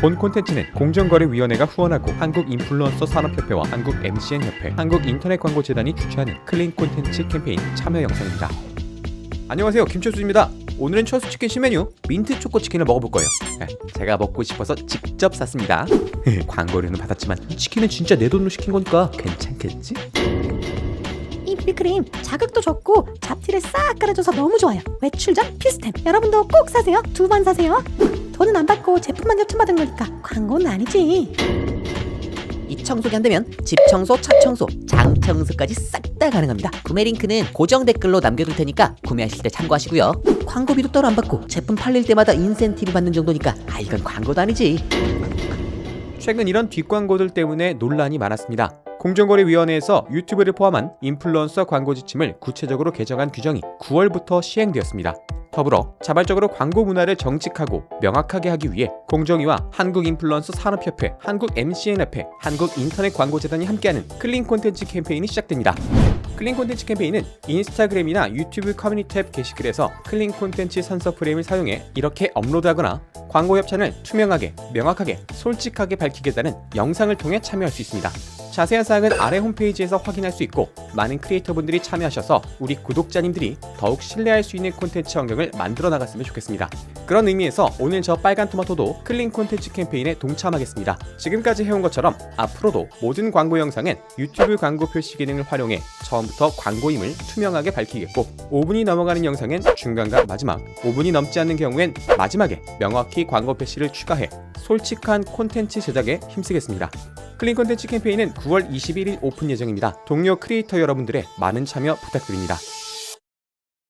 본 콘텐츠는 공정거래위원회가 후원하고 한국인플루언서 산업협회와 한국 MCN협회, 한국인터넷광고재단이 주최하는 클린 콘텐츠 캠페인 참여 영상입니다. 안녕하세요 김철수입니다. 오늘은 철수 치킨 신메뉴 민트 초코 치킨을 먹어볼 거예요. 네, 제가 먹고 싶어서 직접 샀습니다. 광고료는 받았지만 이 치킨은 진짜 내 돈으로 시킨 거니까 괜찮겠지? 이 비크림 자극도 좋고 잡티를 싹 깔아줘서 너무 좋아요. 외출 전 필수템. 여러분도 꼭 사세요. 두 번 사세요. 돈은 안 받고 제품만 협찬받은 거니까 광고는 아니지. 이 청소기 안 되면 집 청소, 차 청소, 장 청소까지 싹 다 가능합니다. 구매 링크는 고정 댓글로 남겨둘 테니까 구매하실 때 참고하시고요. 광고비도 따로 안 받고 제품 팔릴 때마다 인센티브 받는 정도니까 아 이건 광고도 아니지. 최근 이런 뒷광고들 때문에 논란이 많았습니다. 공정거래위원회에서 유튜브를 포함한 인플루언서 광고 지침을 구체적으로 개정한 규정이 9월부터 시행되었습니다. 더불어 자발적으로 광고 문화를 정직하고 명확하게 하기 위해 공정위와 한국인플루언서 산업협회, 한국 MCN협회, 한국인터넷광고재단이 함께하는 클린 콘텐츠 캠페인이 시작됩니다. 클린 콘텐츠 캠페인은 인스타그램이나 유튜브 커뮤니티 탭 게시글에서 클린 콘텐츠 선서 프레임을 사용해 이렇게 업로드하거나 광고 협찬을 투명하게, 명확하게, 솔직하게 밝히겠다는 영상을 통해 참여할 수 있습니다. 자세한 사항은 아래 홈페이지에서 확인할 수 있고 많은 크리에이터분들이 참여하셔서 우리 구독자님들이 더욱 신뢰할 수 있는 콘텐츠 환경을 만들어 나갔으면 좋겠습니다. 그런 의미에서 오늘 저 빨간 토마토도 클린 콘텐츠 캠페인에 동참하겠습니다. 지금까지 해온 것처럼 앞으로도 모든 광고 영상은 유튜브 광고 표시 기능을 활용해 처음부터 광고임을 투명하게 밝히겠고 5분이 넘어가는 영상엔 중간과 마지막 5분이 넘지 않는 경우엔 마지막에 명확히 광고 표시를 추가해 솔직한 콘텐츠 제작에 힘쓰겠습니다. 클린 콘텐츠 캠페인은 9월 21일 오픈 예정입니다. 동료 크리에이터 여러분들의 많은 참여 부탁드립니다.